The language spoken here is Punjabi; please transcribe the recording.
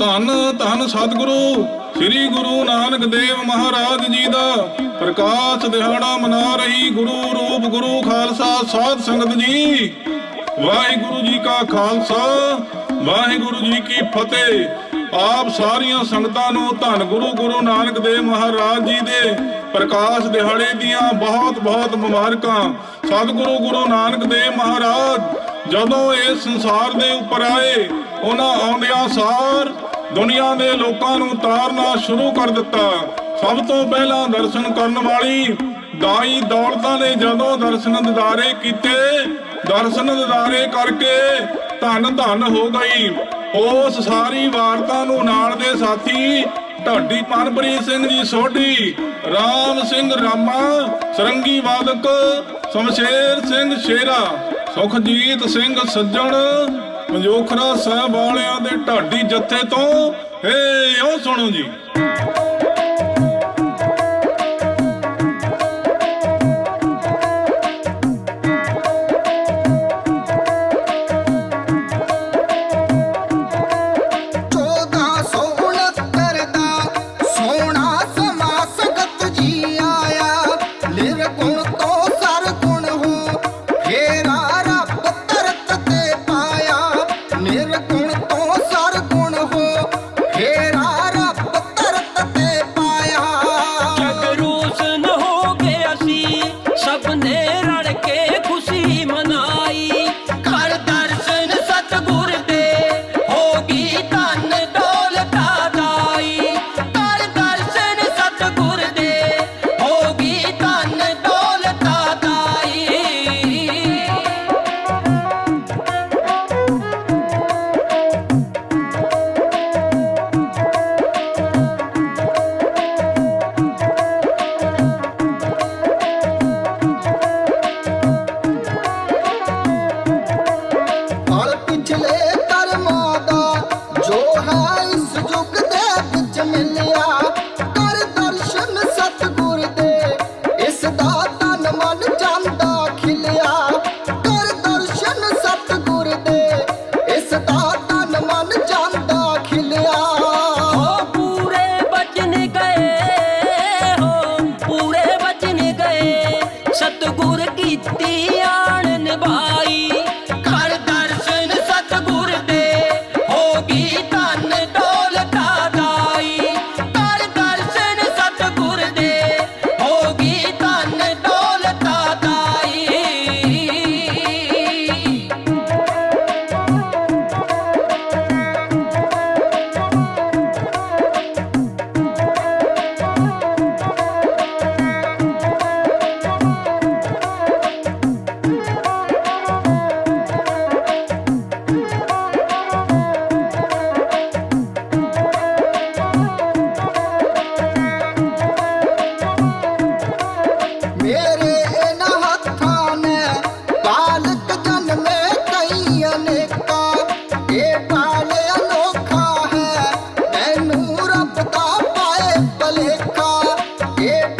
ਧੰਨ ਧੰਨ ਸਤਿਗੁਰੂ, ਸ੍ਰੀ ਗੁਰੂ ਨਾਨਕ ਦੇਵ ਮਹਾਰਾਜ ਜੀ ਦਾ ਪ੍ਰਕਾਸ਼ ਦਿਹਾੜਾ ਮਨਾ ਰਹੀ ਗੁਰੂ ਰੂਪ ਗੁਰੂ ਖਾਲਸਾ ਸਾਧ ਸੰਗਤ ਜੀ। ਵਾਹਿਗੁਰੂ ਜੀ ਕਾ ਖਾਲਸਾ, ਵਾਹਿਗੁਰੂ ਜੀ ਕੀ ਫਤਿਹ। ਆਪ ਸਾਰੀਆਂ ਸੰਗਤਾਂ ਨੂੰ ਧੰਨ ਗੁਰੂ ਗੁਰੂ ਨਾਨਕ ਦੇਵ ਮਹਾਰਾਜ ਜੀ ਦੇ ਪ੍ਰਕਾਸ਼ ਦਿਹਾੜੇ ਦੀਆਂ ਬਹੁਤ ਬਹੁਤ ਮੁਬਾਰਕਾਂ। ਸਤਿਗੁਰੂ, ਗੁਰੂ ਨਾਨਕ ਦੇਵ ਮਹਾਰਾਜ, ਜਦੋਂ ਇਸ ਸੰਸਾਰ ਦੇ ਉੱਪਰ ਆਏ, ਉਹਨਾਂ ਆਉਂਦਿਆਂ ਸਾਰ ਦੁਨੀਆ ਦੇ ਲੋਕਾਂ ਨੂੰ ਤਾਰਨਾ ਸ਼ੁਰੂ ਕਰ ਦਿੱਤਾ। ਸਭ ਤੋਂ ਪਹਿਲਾਂ ਦਰਸ਼ਨ ਕਰਨ ਵਾਲੀ ਦਾਈ ਦੌਲਤਾਂ ਨੇ ਜਦੋਂ ਦਰਸ਼ਨ ਦਿਦਾਰੇ ਕੀਤੇ, ਦਰਸ਼ਨ ਦਿਦਾਰੇ ਕਰਕੇ ਧੰਨ ਧੰਨ ਹੋ ਗਈ। ਉਸ ਸਾਰੀ ਵਾਰਤਾ ਨੂੰ ਨਾਲ ਦੇ ਸਾਥੀ ਢਾਡੀ ਮਨਪ੍ਰੀਤ ਸਿੰਘ ਜੀ ਸੋਢੀ, ਰਾਮ ਸਿੰਘ ਰਾਮਾ, ਸਰੰਗੀ ਵਾਦਕ, ਸ਼ਮਸ਼ੇਰ ਸਿੰਘ ਸ਼ੇਰਾ, ਸੁਖਜੀਤ ਸਿੰਘ ਸੱਜਣ ਮਜੋਖਰਾ ਸਾਹਿਬ ਵਾਲਿਆਂ ਦੇ ਢਾਡੀ ਜੱਥੇ ਤੋਂ। ਹੇ ਉਹ ਸੁਣੋ ਜੀ। I'm so good. Yeah.